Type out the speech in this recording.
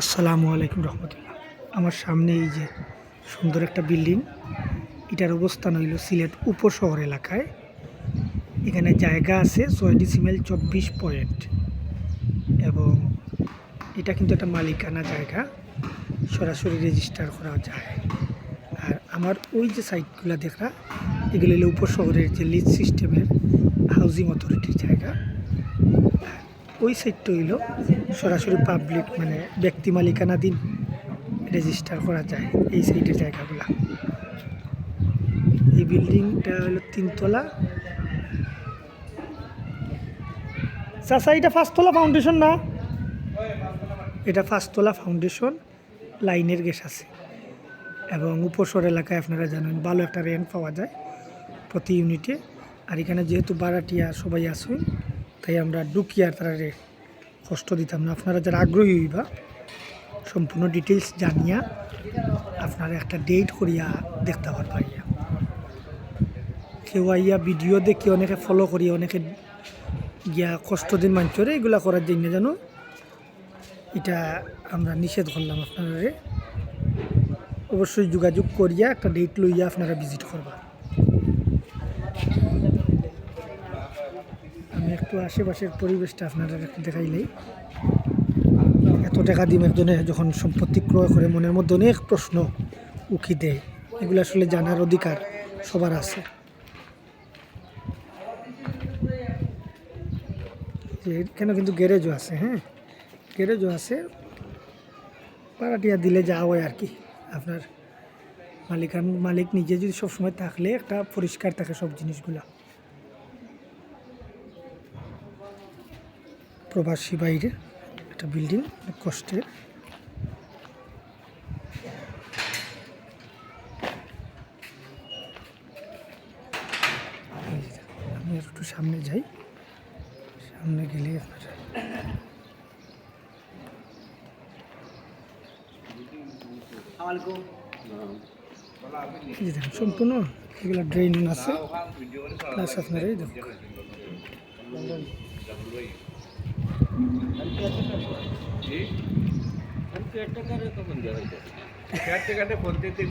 আসসালামু আলাইকুম রহমতুল্লাহ। আমার সামনে এই যে সুন্দর একটা বিল্ডিং, এটার অবস্থান হইল সিলেট উপশহর এলাকায়। এখানে জায়গা আছে ছয় ডিসিমেল চব্বিশ পয়েন্ট। এবং এটা কিন্তু একটা মালিকানা জায়গা, সরাসরি রেজিস্টার করা যায়। আর আমার ওই যে সাইটগুলো দেখা, এগুলো হলো উপশহরের যে লিজ সিস্টেমের হাউজিং অথরিটির জায়গা। ওই সাইটটা হইল সরাসরি পাবলিক মানে ব্যক্তি মালিকানাধীন রেজিস্টার করা যায় এই সাইটের জায়গাগুলো। এই বিল্ডিংটা হলো তিনতলা। চাচা, এটা ফার্স্টতলা ফাউন্ডেশন না? এটা ফার্স্টতলা ফাউন্ডেশন লাইনের গ্যাস আছে। এবং উপসর এলাকায় আপনারা জানেন ভালো একটা রেন্ট পাওয়া যায় প্রতি ইউনিটে আর এখানে যেহেতু বারাটিয়া সবাই আসুন তাই আমরা ডুকিয়ার তারা কষ্ট দিতাম না। আপনারা যারা আগ্রহী হইবা, সম্পূর্ণ ডিটেলস জানিয়া আপনারা একটা ডেট করিয়া দেখতে পারবাইয়া কেউ আইয়া ভিডিও দেখি অনেকে ফলো করিয়া, অনেকে গিয়া কষ্ট দিন মাঞ্চরে এগুলা করার জন্য জানো এটা আমরা নিষেধ করলাম আপনারা অবশ্যই যোগাযোগ করিয়া একটা ডেট লইয়া আপনারা ভিজিট করবা। আমি একটু আশেপাশের পরিবেশটা আপনারা একটু দেখাইলেই এত টাকা দিম একজনে যখন সম্পত্তি ক্রয় করে, মনের মধ্যে অনেক প্রশ্ন উকি দেয়। এগুলো আসলে জানার অধিকার সবার আছে। এখানে কিন্তু গ্যারেজও আছে হ্যাঁ? গ্যারেজও আছে। ভাড়াটিয়া দিলে যা হয় আর কি। আপনার মালিকান, মালিক নিজে যদি সবসময় থাকলে একটা পরিষ্কার থাকে সব জিনিসগুলা। প্রবাসী বাইরে একটা বিল্ডিং কষ্টের। আমি একটু সামনে যাই। সামনে গেলে আপনার সম্পূর্ণ এগুলো ড্রেন আছে। প্লাস আপনার দেখুন అంతే ఎట్ట కార్యక్రమం జరుగుతుంది అంటే పొద్దు